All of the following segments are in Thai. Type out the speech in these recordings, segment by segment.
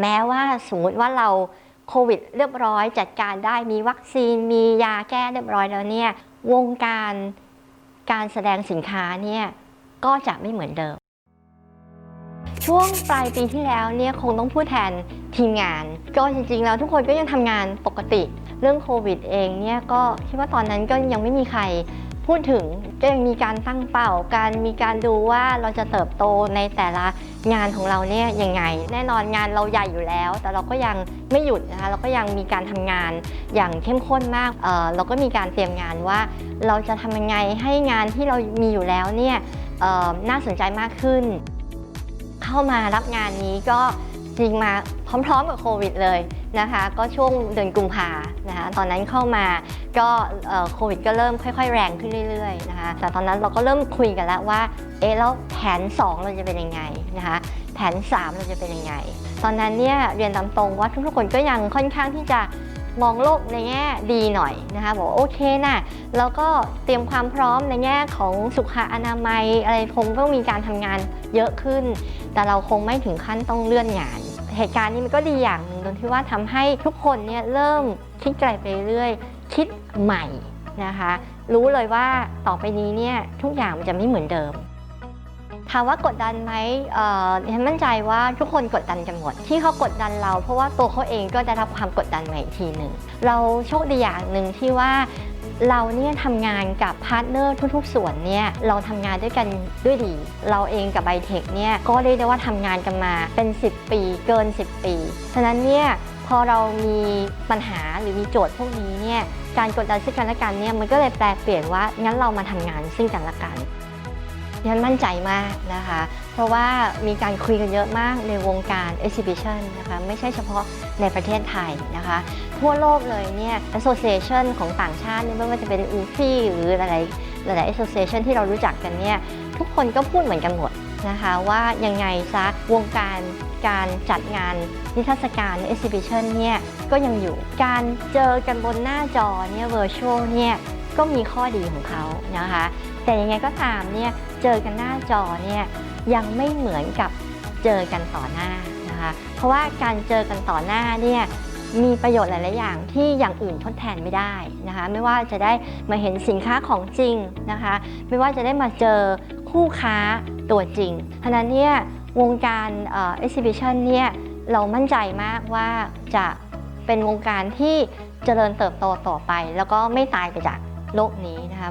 แม้ว่าสมมติว่าเราโควิดเรียบร้อยจัดการได้มีวัคซีนมียาแก้เรียบร้อยแล้วเนี่ยวงการการแสดงสินค้าเนี่ยก็จะไม่เหมือนเดิม ช่วงปลายปีที่แล้วเนี่ยคงต้องพูดแทนทีมงาน ก็จริงๆแล้วทุกคนก็ยังทำงานปกติ เรื่องโควิดเองเนี่ยก็คิดว่าตอนนั้นก็ยังไม่มีใครพูดถึงก็ยังมีการตั้งเป้าการมีการดูว่าเราจะเติบโตในแต่ละ งานของเราเนี่ยยังไง แน่นอนงานเราใหญ่อยู่แล้ว แต่เราก็ยังไม่หยุดนะคะเราก็ยังมีการทำงานอย่างเข้มข้นมากเเราก็มีการเตรียมงานว่า เราจะทำยังไงให้งานที่เรามีอยู่แล้วเนี่ยน่าสนใจมากขึ้น เข้ามารับงานนี้ก็จริงมาพร้อมๆกับโควิดเลยนะคะ ก็ช่วงเดือนกุมภานะคะตอนนั้นเข้ามา ก็โควิดก็เริ่มค่อย ๆ แรงขึ้นเรื่อยๆนะคะแต่ตอนนั้นเราก็เริ่มคุยกันแล้วว่าเอ๊ะแล้วแผน 2 เราจะเป็นยังไงนะคะแผน 3 เราจะเป็นยังไง ตอนนั้นเนี่ยเรียนตามตรงว่าทุกๆคนก็ยังค่อนข้างที่จะมองโลกในแง่ดีหน่อยนะคะบอกว่าโอเคนะแล้วก็เตรียมความพร้อมในแง่ของสุขอนามัย อะไรคงต้องมีการทำงานเยอะขึ้น แต่เราคงไม่ถึงขั้นต้องเลื่อนงาน เหตุการณ์นี้มันก็ดีอย่างหนึ่งตรงที่ว่าทำให้ทุกคนเนี่ยเริ่มคิดไกลไปเรื่อย คิดใหม่นะคะ รู้เลยว่าต่อไปนี้เนี่ยทุกอย่างมันจะไม่เหมือนเดิมถามว่ากดดันไหมเออดิฉันมั่นใจว่าทุกคนกดดันกันหมด ที่เขากดดันเรา เพราะว่าตัวเขาเองก็ได้รับความกดดันมาอีกทีหนึ่ง เราโชคดีอย่างหนึ่งที่ว่าเราเนี่ยทำงานกับพาร์ทเนอร์ทุกๆ ส่วนเนี่ยเราทำงานด้วยกันด้วยดี เราเองกับไบเทคเนี่ยก็เรียกได้ว่าทำงานกันมาเป็น 10 ปีเกิน 10 ปี ฉะนั้นเนี่ย พอเรามีปัญหาหรือมีโจทย์พวกนี้เนี่ยการกดดันซึ่งกันและกันเนี่ยมันก็เลยแปลเปลี่ยนว่างั้นเรามาทำงานซึ่งกันและกันดิฉันมั่นใจมากนะคะ เพราะว่ามีการคุยกันเยอะมากในวงการ exhibition นะคะไม่ใช่เฉพาะในประเทศไทยนะคะ ทั่วโลกเลยเนี่ย association ของต่างชาติไม่ว่าจะเป็น u f i หรือหลายๆหลาย ๆ association ที่เรารู้จักกันเนี่ย ทุกคนก็พูดเหมือนกันหมด นะคะว่ายังไงซะวงการการจัดงานนิทรรศการ exhibition เนี่ยก็ยังอยู่การเจอกันบนหน้าจอเนี่ย virtual เนี่ยก็มีข้อดีของเขานะคะ แต่ยังไงก็ตามเนี่ยเจอกันหน้าจอเนี่ยยังไม่เหมือนกับเจอกันต่อหน้านะคะ เพราะว่าการเจอกันต่อหน้าเนี่ยมีประโยชน์หลาย ๆ อย่างที่อย่างอื่นทดแทนไม่ได้นะคะ ไม่ว่าจะได้มาเห็นสินค้าของจริงนะคะ ไม่ว่าจะได้มาเจอคู่ค้า ตัวจริงฉะนั้นเนี่ยวงการเอ่อ exhibition เนี่ยเรามั่นใจมากว่าจะเป็นวงการที่เจริญเติบโตต่อไป แล้วก็ไม่ตายไปจากโลกนี้นะคะ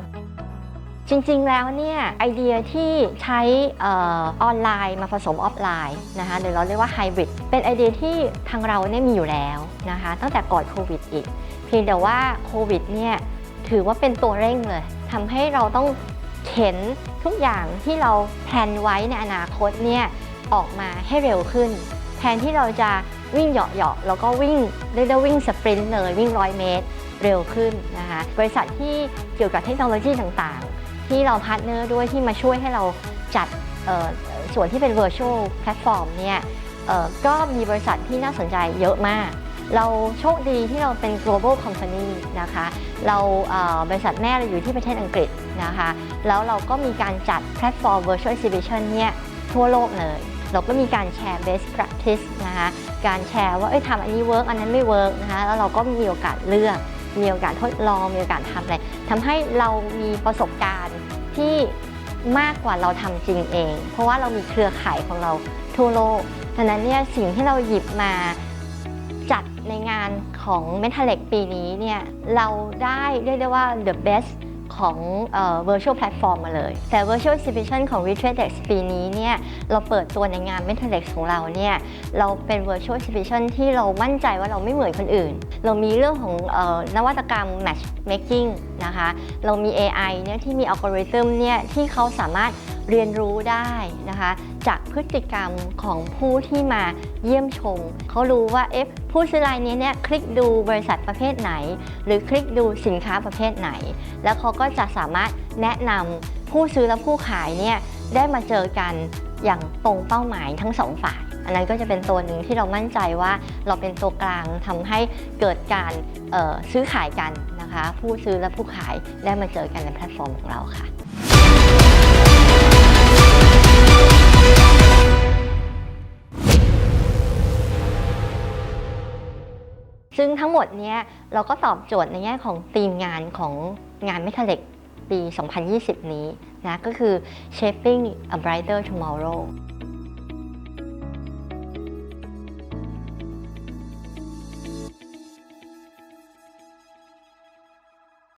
จริงๆ แล้วเนี่ยไอเดียที่ใช้ออออนไลน์มาผสมออฟไลน์นะคะหรือเราเรียกว่าไฮบริดเป็นไอเดียที่ทางเราเนี่ยมีอยู่แล้วนะคะตั้งแต่ก่อนโควิดอีก เพียงแต่ว่าโควิดเนี่ยถือว่าเป็นตัวเร่งเลยทำให้เราต้อง เข็นทุกอย่างที่เราแพลนไว้ในอนาคตเนี่ยออกมาให้เร็วขึ้น แทนที่เราจะวิ่งเหาะๆแล้วก็วิ่งเรียกได้วิ่งสปรินต์เลยวิ่งร้อยเมตรเร็วขึ้นนะคะบริษัทที่เกี่ยวกับเทคโนโลยีต่างๆ ที่เราพาร์ทเนอร์ด้วยที่มาช่วยให้เราจัดส่วนที่เป็น virtual platform เนี่ยก็มีบริษัทที่น่าสนใจเยอะมาก เราโชคดีที่เราเป็น global company นะคะ เราเบริษัทแม่เราอยู่ที่ประเทศอังกฤษนะคะ แล้วเราก็มีการจัดแพลตฟอร์ม virtual exhibition เนี่ยทั่วโลกเลย เราก็มีการแชร์ best practice นะคะ การแชร์ว่าเอ้ยทำอันนี้ work อันนั้นไม่ work นะคะ แล้วเราก็มีโอกาสเลือก มีโอกาสทดลอง มีโอกาสทำอะไรทำให้เรามีประสบการณ์ที่มากกว่าเราทำจริงเอง เพราะว่าเรามีเครือข่ายของเราทั่วโลกดังนั้นเนี่ยสิ่งที่เราหยิบมา ในงานของ m e t a l e c ปีนี้เนี่ยเราได้เรียกได้ว่า the best ของเอ่อ virtual platform มาเลย แต่ virtual exhibition ของ r e t r a d e x ปีนี้เนี่ยเราเปิดตัวในงาน m e t a l e x ของเราเนี่ยเราเป็น virtual exhibition ที่เรามั่นใจว่าเราไม่เหมือนคนอื่น เรามีเรื่องของเอ่อนวัตกรรม matchmaking นะคะ เรามี AI เนี่ยที่มีอัลกอริทึมเนี่ยที่เขาสามารถ เรียนรู้ได้นะคะ จากพฤติกรรมของผู้ที่มาเยี่ยมชม เขารู้ว่าเอ๊ะผู้ซื้อรายนี้เนี่ยคลิกดูบริษัทประเภทไหน หรือคลิกดูสินค้าประเภทไหน แล้วเขาก็จะสามารถแนะนำผู้ซื้อและผู้ขายเนี่ยได้มาเจอกันอย่างตรงเป้าหมายทั้งสองฝ่าย อันนั้นก็จะเป็นตัวหนึ่งที่เรามั่นใจว่าเราเป็นตัวกลางทำให้เกิดการซื้อขายกันนะคะ ผู้ซื้อและผู้ขายได้มาเจอกันในแพลตฟอร์มของเราค่ะ ซึ่งทั้งหมดนี้เราก็ตอบโจทย์ในแง่ของทีมงานของงานเมทัลเล็กปี 2020 นี้นะก็คือ Shaping a Brighter Tomorrow